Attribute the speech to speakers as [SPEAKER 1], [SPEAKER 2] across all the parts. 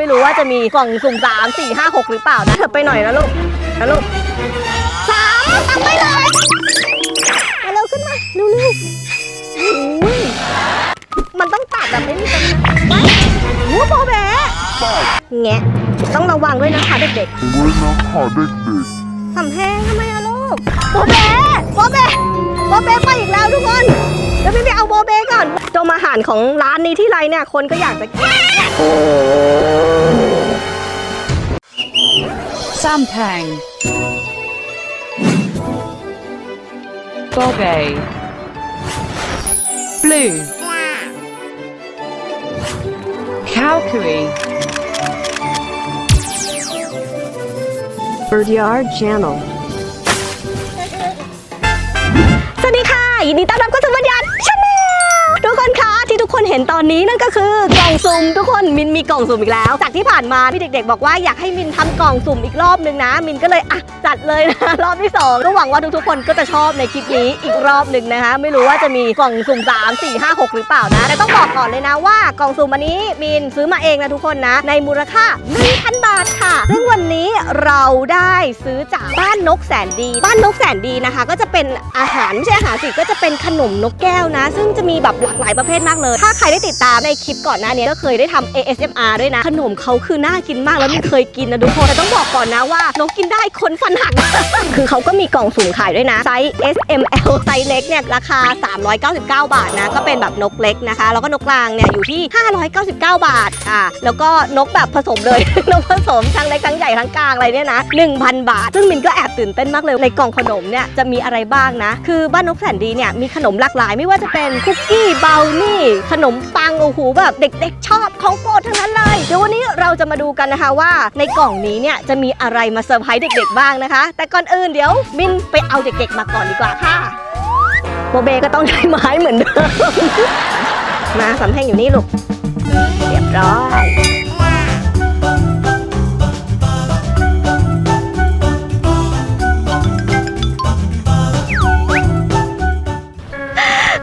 [SPEAKER 1] ไม่รู้ว่าจะมีกล่องสุ่มสามสี่ห้าหกหรือเปล่านะเธอไปหน่อยนะลูกนะลูกสามตังไปเลยมาเร็วขึ้นมาเร็วเร็วอุ้ยมันต้องตัดแบบไม่มีตรงไหนหัวโบแบะแงะต้องระวังด้วยนะคะเด็ก
[SPEAKER 2] ด้วยนะคะเด็ก
[SPEAKER 1] ๆทำแห้งทำไมอะลูกโบแบะโบแบะ โบแบะไปอีกแล้วทุกคนเดี๋ยวพี่ไปเอาโบเบก่อนดมอาหารของร้านนี้ที่ไรเนี่ยคนก็อยากจะกิน
[SPEAKER 3] Sampang. Bobe. Blue. Calcary.
[SPEAKER 4] Birdyard Channel.
[SPEAKER 1] ยินดีต้อนรับเข้าสู่บัญญัติชาแนลทุกคนคะที่ทุกคนเห็นตอนนี้นั่นก็คือกล่องสุ่มทุกคนมินมีกล่องสุ่มอีกแล้ว จากที่ผ่านมาที่เด็ก ๆ บอกว่าอยากให้มินทำกล่องสุ่มอีกรอบนึงนะ มินก็เลยอะจัดเลยนะ รอบที่สองก็หวังว่าทุกๆคนก็จะชอบในคลิปนี้อีกรอบหนึ่งนะคะ ไม่รู้ว่าจะมีกล่องสุ่ม 3 4 5 6 หรือเปล่านะ แต่ต้องบอกก่อนเลยนะว่ากล่องสุ่มอันนี้มินซื้อมาเองนะทุกคนนะ ในมูลค่า1,000 บาทค่ะ ซึ่งวันนี้เราได้ซื้อจากบ้านนกแสนดี บ้านนกแสนดีนะคะ ก็จะเป็นอาหารไม่ใช่อาหารสิก็จะเป็นขนมนกแก้วนะ ซึ่งจะมีแบบหลากหลายประเภทมากเลย ถ้าใครได้ติดตามในคลิปก่อนหน้านี้ก็เคยได้ทำ ASMR ด้วยนะขนมเขาคือน่ากินมากแล้วมินเคยกินนะทุกคนแต่ต้องบอกก่อนนะว่านกกินได้คนฟันหัก คือเขาก็มีกล่องสุ่มขายด้วยนะไซส์ S M L ไซส์เล็กเนี่ยราคา 399 บาทนะก็เป็นแบบนกเล็กนะคะ แล้วก็นกกลางเนี่ยอยู่ที่ 599 บาทอ่าแล้วก็นกแบบผสมเลย นกผสมทั้งเล็กทั้งใหญ่ทั้งกลางอะไรเนี่ยนะ1,000 บาท ซึ่งมินก็แอบตื่นเต้นมากเลยในกล่องขนมเนี่ยจะมีอะไรบ้างนะ คือบ้านนกแสนดีเนี่ยมีขนมหลากหลายไม่ว่าจะเป็นคุกกี้เบลนี่ ขนมปังโอ้โหแบบเด็ก ๆ ชอบของโปรดทั้งนั้นเลยเดี๋ยววันนี้เราจะมาดูกันนะคะว่า ในกล่องนี้เนี่ยจะมีอะไรมาเซอร์ไพรส์เด็กๆบ้างนะคะ แต่ก่อนอื่นเดี๋ยวมินไปเอาเด็กๆมาก่อนดีกว่าค่ะโบเบก็ต้องใช้ไม้เหมือนเดิม มาสำแพงอยู่นี่ลูก เรียบร้อย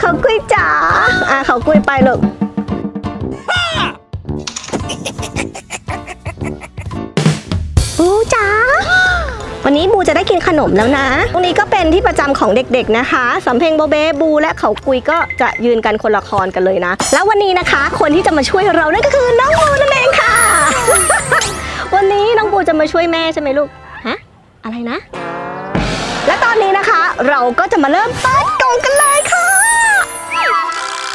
[SPEAKER 1] เขาคุยจ๋าอะเขาคุยไปลูก นี้บูจะได้กินขนมแล้วนะ ตรงนี้ก็เป็นที่ประจำของเด็กๆนะคะสำเพ็งโบเบบู และเขากุยก็จะยืนกันคนละครกันเลยนะ แล้ววันนี้นะคะ คนที่จะมาช่วยเรานั่นก็คือน้องบูนั่นเองค่ะ วันนี้น้องบูจะมาช่วยแม่ใช่ไหมลูก ฮะ อะไรนะ และตอนนี้นะคะ เราก็จะมาเริ่มเปิดกล่องกันเลยค่ะ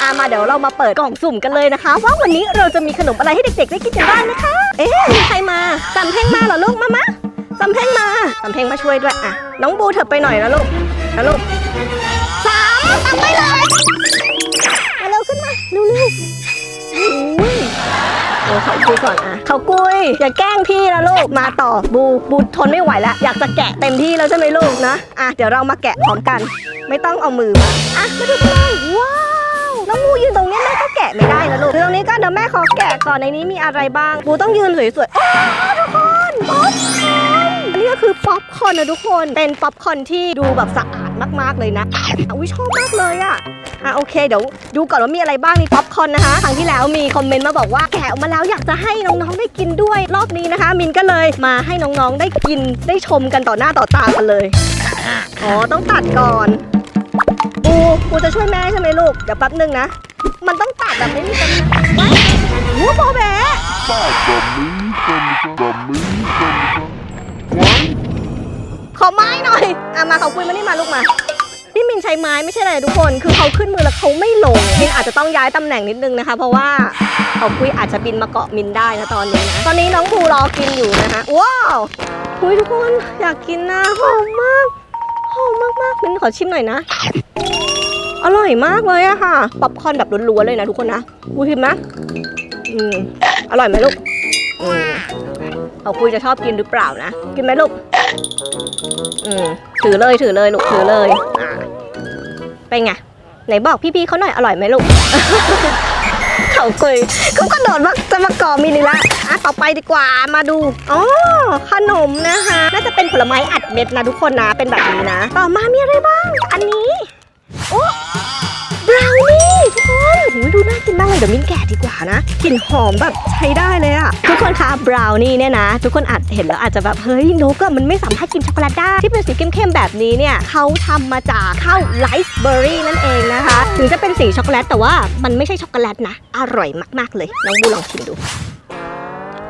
[SPEAKER 1] อามาเดี๋ยวเรามาเปิดกล่องสุ่มกันเลยนะคะ ว่าวันนี้เราจะมีขนมอะไรให้เด็กๆได้กินกันบ้างนะคะ เอ๊ะมีใครมาสำเพ็งมาเหรอลูกมามะ สำเพ็งมาสำเพ็งมาช่วยด้วยอะน้องบูเถอะไปหน่อยนะลูกนะลูกสามตามไปเลยมาเร็วขึ้นมาเร็วเร็วอุ้ยเดี๋ยวเขาคุยก่อนอะเขากุยอย่าแกล้งพี่นะลูกมาต่อบูบูทนไม่ไหวแล้วอยากจะแกะเต็มที่แล้วใช่ไหมลูกนะอะเดี๋ยวเรามาแกะพร้อมกัน ไม่ต้องเอามือมาอะมาดูกันเลยว้าวน้องบูยืนตรงนี้แม่ก็แกะไม่ได้นะลูกตรงนี้ก็เดี๋ยวแม่ขอแกะก่อนในนี้มีอะไรบ้างบูต้องยืนสวยๆอ้ทุกคนป๊อป คอร์นอันนี้ก็คือป๊อปคอร์นนะทุกคน เป็นป๊อปคอร์นที่ดูแบบสะอาดมากๆเลยนะอุ้ยชอบมากเลยอะอะโอเคเดี๋ยวดูก่อนว่ามีอะไรบ้างในป๊อปคอร์นนะคะครั้งที่แล้วมีคอมเมนต์มาบอกว่าแกะออกมาแล้วอยากจะให้น้องๆได้กินด้วยรอบนี้นะคะ มินก็เลยมาให้น้องๆได้กินได้ชมกันต่อหน้าต่อตากันเลยอ๋อต้องตัดก่อนปูปูจะช่วยแม่ใช่ไหมลูกเดี๋ยวแป๊บนึงนะ มันต้องตัดแบบไม่มีตรงนะหัวโบแบะ
[SPEAKER 2] ป้าดำมือคนก็ดำมือคนก็ว้าย
[SPEAKER 1] ขอไม้หน่อยอะมาเขาคุยมานี่มาลูกมาพี่มินใช้ไม้ไม่ใช่อะไรทุกคน คือเขาขึ้นมือแล้วเขาไม่ลงมินอาจจะต้องย้ายตำแหน่งนิดนึงนะคะ เพราะว่าเขาคุยอาจจะบินมาเกาะมินได้นะตอนนี้นะ ตอนนี้น้องภูรอกินอยู่นะคะว้าวคุยทุกคนอยากกินนะหอมมากหอมมากมากๆมินขอชิมหน่อยนะ อร่อยมากเลยอะค่ะ ป๊อปคอร์นแบบล้วนๆเลยนะทุกคนนะบูชิมนะอืมอร่อยไหมลูกอืม เขาคุยจะชอบกินหรือเปล่านะ กินไหมลูก อืม ถือเลยถือเลยลูกถือเลยอ่าเป็นไง ไหนบอกพี่ๆเขาหน่อยอร่อยไหมลูก เขาคุยเขาก็โดดมาจะมาก่อมินอีกแล้วอะต่อไปดีกว่ามาดูอ๋อขนมนะคะน่าจะเป็นผลไม้อัดเม็ดนะทุกคนนะเป็นแบบนี้นะ ต่อมามีอะไรบ้าง อันนี้โอ้ ทุกคนโอ้ยดูน่ากินมากเลยเดี๋ยวมิ้นแกะดีกว่านะกลิ่นหอมแบบใช้ได้เลยอะทุกคนคะบราวนี่เนี่ยนะ ทุกคนอาจเห็นแล้วอาจจะแบบเฮ้ยนกอะมันไม่สามารถกินช็อกโกแลตได้ที่เป็นสีเข้มๆแบบนี้เนี่ยเขาทำมาจากข้าวไรซ์เบอร์รี่นั่นเองนะคะ ถึงจะเป็นสีช็อกโกแลตแต่ว่ามันไม่ใช่ช็อกโกแลตนะ อร่อยมาก ๆเลยน้องบูลองชิมดู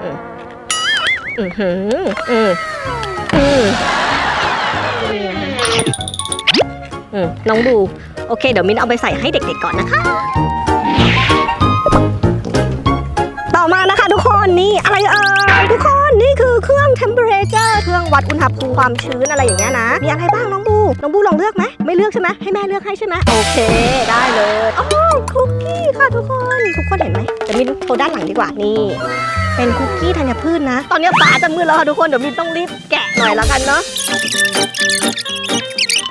[SPEAKER 1] อืมอือหืออืมอืมอืมน้องบูโอเค เดี๋ยวมินเอาไปใส่ให้เด็กๆก่อนนะคะ ต่อมานะคะทุกคนนี่อะไรเอ่ยทุกคนนี่คือเครื่อง temperature เครื่องวัดอุณหภูมิความชื้นอะไรอย่างเงี้ยนะ มีอะไรบ้างน้องบู น้องบูลองเลือกไหมไม่เลือกใช่ไหมให้แม่เลือกให้ใช่ไหมโอเค ได้เลยอ๋อคุกกี้ค่ะทุกคนทุกคนเห็นไหมเดี๋ยวมินโชว์ด้านหลังดีกว่านี่เป็นคุกกี้ธัญพืชนะ ตอนนี้ฟ้าจะมืดแล้วค่ะทุกคนเดี๋ยวมินต้องรีบแกะหน่อยแล้วกันเนาะ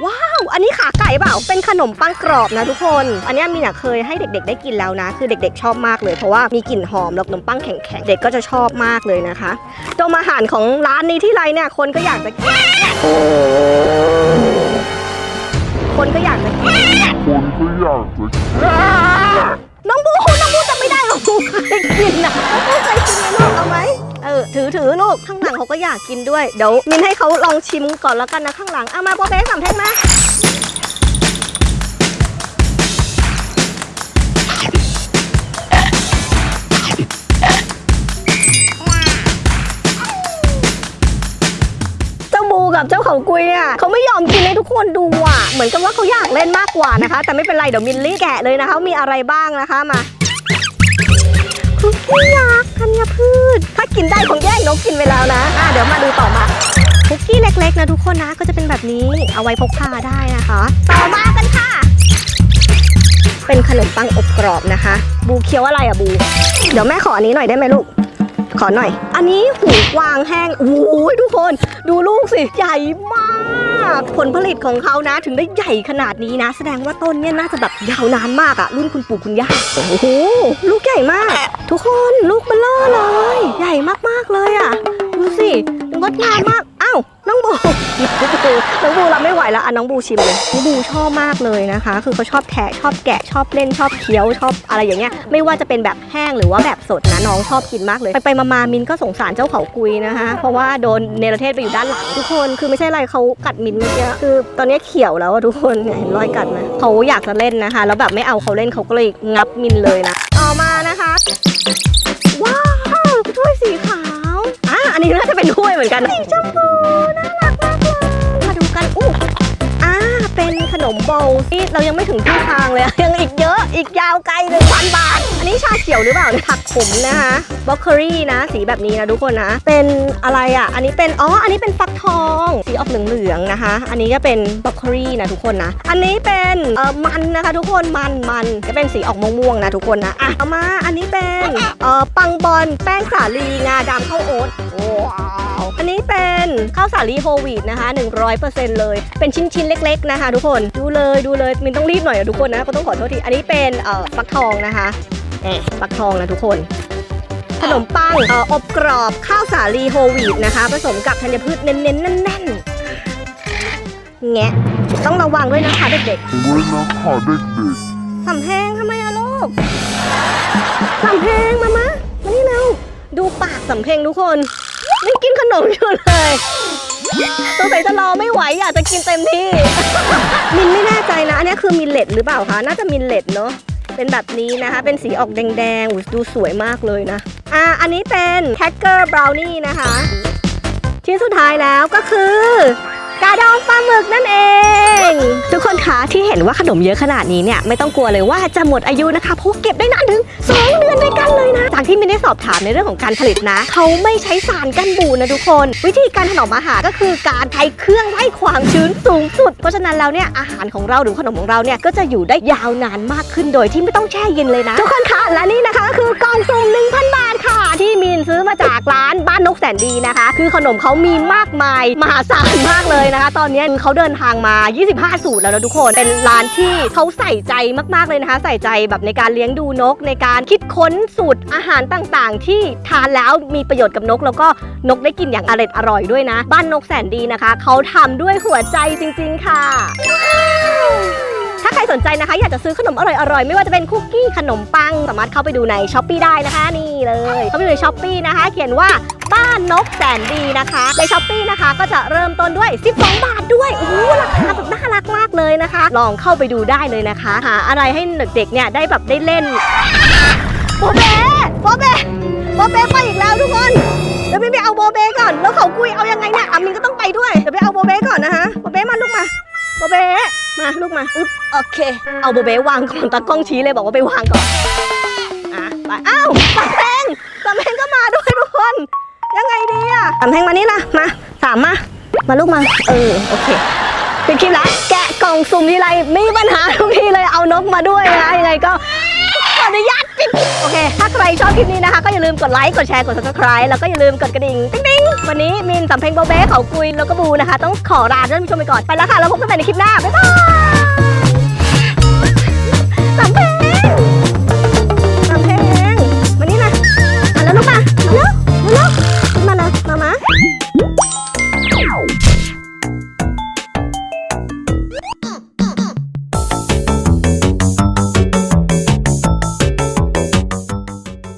[SPEAKER 1] ว้าว อันนี้ขาไก่เปล่า เป็นขนมปังกรอบนะทุกคน อันเนี้ยมีน่ะเคยให้เด็กๆ ได้กินแล้วนะ คือเด็กๆ ชอบมากเลย เพราะว่ามีกลิ่นหอมแล้วขนมปังแข็งๆ เด็กก็จะชอบมากเลยนะคะตัวอาหารของร้านนี้ที่ไรเนี่ย คนก็อยากจะกิน คนก็อยากจะกิน
[SPEAKER 2] คนก็อยากจะ
[SPEAKER 1] น้องบูน้องบูจะไม่ได้น้องบูเคยกินนะน้องบูเคยกินไหมลูกเอาไหมเออถือถือลูกข้างหลังเขาก็อยากกินด้วยเดี๋ยวมินให้เขาลองชิมก่อนแล้วกันนะข้างหลังเอามาโบเบ้สามเท่งมาเจ้าบูกับเจ้าเขากุยเนี่ยเขาไม่ยอมกินให้ทุกคนดูอะ เหมือนกับว่าเขาอยากเล่นมากกว่านะคะ แต่ไม่เป็นไร เดี๋ยวมินลี่แกะเลยนะคะมีอะไรบ้างนะคะมา คุกกี้ยักษ์ธัญพืช ถ้ากินได้คงแย่งนกกินไปแล้วนะอะเดี๋ยวมาดูต่อมาคุกกี้เล็ก ๆ นะทุกคนนะก็จะเป็นแบบนี้เอาไว้พกพาได้นะคะ ต่อมากันค่ะ เป็นขนมปังอบกรอบนะคะ บูเคี้ยวอะไรอะบู เดี๋ยวแม่ขออันนี้หน่อยได้ไหมลูก ขอหน่อย อันนี้หูกวางแห้งโอ้ยทุกคน ดูลูกสิ ใหญ่มาก ผลผลิตของเขานะ ถึงได้ใหญ่ขนาดนี้นะ แสดงว่าต้นเนี่ยน่าจะแบบยาวนานมากอะรุ่นคุณปู่คุณย่า โอ้โห ลูกใหญ่มาก ทุกคนลูกเบลเลอร์เลย ใหญ่มากๆเลยอะดูสิงดงามมาก อ้าวน้องบูน้องบูรับไม่ไหวแล้วอะน้องบูชิมเลยน้องบูชอบมากเลยนะคะ คือเขาชอบแทะชอบแกะชอบเล่นชอบเคี้ยวชอบอะไรอย่างเงี้ยไม่ว่าจะเป็นแบบแห้งหรือว่าแบบสดนะน้องชอบกินมากเลยไปไปๆมามินก็สงสารเจ้าเขากุยนะคะ เพราะว่าโดนเนรเทศไปอยู่ด้านหลังทุกคนคือไม่ใช่อะไรเขากัดมินเมื่อกี้คือตอนนี้เขียวแล้วทุกคนเนี่ยเห็นรอยกัดไหมเขาอยากจะเล่นนะคะ แล้วแบบไม่เอาเขาเล่นเขาก็เลยงับมินเลยนะต่อมานะคะ เรายังไม่ถึงที่ทางเลย ยังอีกเยอะอีกยาวไกลเลยพันบาท อันนี้ชาเขียวหรือเปล่าเนี่ยผักขมนะคะบล็อกเคอรี่นะ สีแบบนี้นะทุกคนนะ เป็นอะไรอะ อันนี้เป็นอ๋ออันนี้เป็นฟักทอง สีออกเหลืองๆนะคะ อันนี้ก็เป็นบล็อกเคอรี่นะทุกคนนะ อันนี้เป็นเอ่อมันนะคะทุกคนมันมันจะเป็นสีออกม่วงๆนะทุกคนนะอะเอามาอันนี้เป็นเอ่อปังบอลแป้งสาลีงาดำข้าวโอ๊ต อันนี้เป็นข้าวสาลีโฮลวีตนะคะ 100%เลย เป็นชิ้นๆ เล็ก ๆ นะคะ ทุกคน ดูเลยดูเลย มินต้องรีบหน่อยอะทุกคนนะ ก็ต้องขอโทษที อันนี้เป็นเอ่อฟักทองนะคะเอ๊ะฟักทองนะทุกคน ขนมปังเอ่ออบกรอบข้าวสาลีโฮลวีตนะคะ ผสมกับธัญพืชเน้นๆ แน่นๆ แงะ ต้องระวังด้วยนะคะเด็ก
[SPEAKER 2] ด้วยนะคะเด็ก
[SPEAKER 1] ๆสำแพงทำไมอะลูกสำแพงมามะมานี่เร็ว ดูปากสำเพ็งทุกคน นี่กินขนมอยู่เลยสงสัยจะรอไม่ไหวอยากจะกินเต็มที่ มินไม่แน่ใจนะ อันนี้คือมินเลตหรือเปล่าคะ น่าจะมินเลตเนาะ เป็นแบบนี้นะคะ เป็นสีออกแดงๆดูสวยมากเลยนะ อ่า อันนี้เป็นแคคเกอร์บราวนี่นะคะ ชิ้นสุดท้ายแล้วก็คือ กาดองปลาหมึกนั่นเอง ทุกคนคะที่เห็นว่าขนมเยอะขนาดนี้เนี่ยไม่ต้องกลัวเลยว่าจะหมดอายุนะคะเพราะเก็บได้นานถึง2เดือนด้วยกันเลยนะจากที่มินได้สอบถามในเรื่องของการผลิตนะเขาไม่ใช้สารกันบูดนะทุกคน วิธีการถนอมอาหารก็คือการใช้เครื่องไล่ความชื้นสูงสุด เพราะฉะนั้นแล้วเนี่ยอาหารของเราหรือขนมของเราเนี่ยก็จะอยู่ได้ยาวนานมากขึ้นโดยที่ไม่ต้องแช่เย็นเลยนะ ทุกคนคะและนี่นะคะก็คือกล่องสุ่ม มาจากร้านบ้านนกแสนดีนะคะ คือขนมเขามีมากมายมหาศาลมากเลยนะคะ ตอนนี้เขาเดินทางมา 25 สูตรแล้วนะทุกคน เป็นร้านที่เขาใส่ใจมากๆเลยนะคะ ใส่ใจแบบในการเลี้ยงดูนก ในการคิดค้นสูตรอาหารต่างๆ ที่ทานแล้วมีประโยชน์กับนก แล้วก็นกได้กินอย่างอร่อยอร่อยด้วยนะ บ้านนกแสนดีนะคะ เขาทำด้วยหัวใจจริง ๆ ค่ะ ถ้าใครสนใจนะคะ อยากจะซื้อขนมอร่อยๆ ไม่ว่าจะเป็นคุกกี้ขนมปัง สามารถเข้าไปดูในช้อปปีได้นะคะนี่เลยเข้าไปดูในช้อปปีนะคะ เขียนว่าบ้านนกแสนดีนะคะ ในช้อปปีนะคะก็จะเริ่มต้นด้วย 12 บาทด้วยโอ้โหราคาแบบน่ารักมากเลยนะคะ ลองเข้าไปดูได้เลยนะคะหาอะไรให้เด็กๆเนี่ยได้แบบได้เล่นโบเบ้โบเบ้โบเบ้ไปอีกแล้วทุกคนเดี๋ยวพี่ไปเอาโบเบ้ก่อน แล้วเขาคุยเอายังไงเนี่ยอามินก็ต้องไปด้วยเดี๋ยวไปเอาโบเบ้ก่อนนะคะโบเบ้มาลูกมาโบเบ้ มาลูกมาอึ๊บโอเค เอาโบเบ้วางก่อนตากล้องชี้เลยบอกว่าไปวางก่อนอะไปอ้าวสำเพงสำเพงก็มาด้วยทุกคนยังไงดีอะสำเพงมานี่นะมาสามมามาลูกมาเออโอเคปิดคลิปแล้วแกะกล่องสุ่มทีไรมีปัญหาทุกทีเลยเอานกมาด้วยนะยังไงก็ขออนุญาต ปิ๊บโอเค ถ้าใครชอบคลิปนี้นะคะ ก็อย่าลืมกดไลค์ กดแชร์ กด subscribe แล้วก็อย่าลืมกดกระดิ่ง ติ๊งติ๊งวันนี้มินสำเพ็งโบเบ้เขาคุยแล้วก็บูนะคะ ต้องขอลาท่านผู้ชมไปก่อน ไปแล้วค่ะ แล้วพบกันใหม่ในคลิปหน้า บ๊ายบาย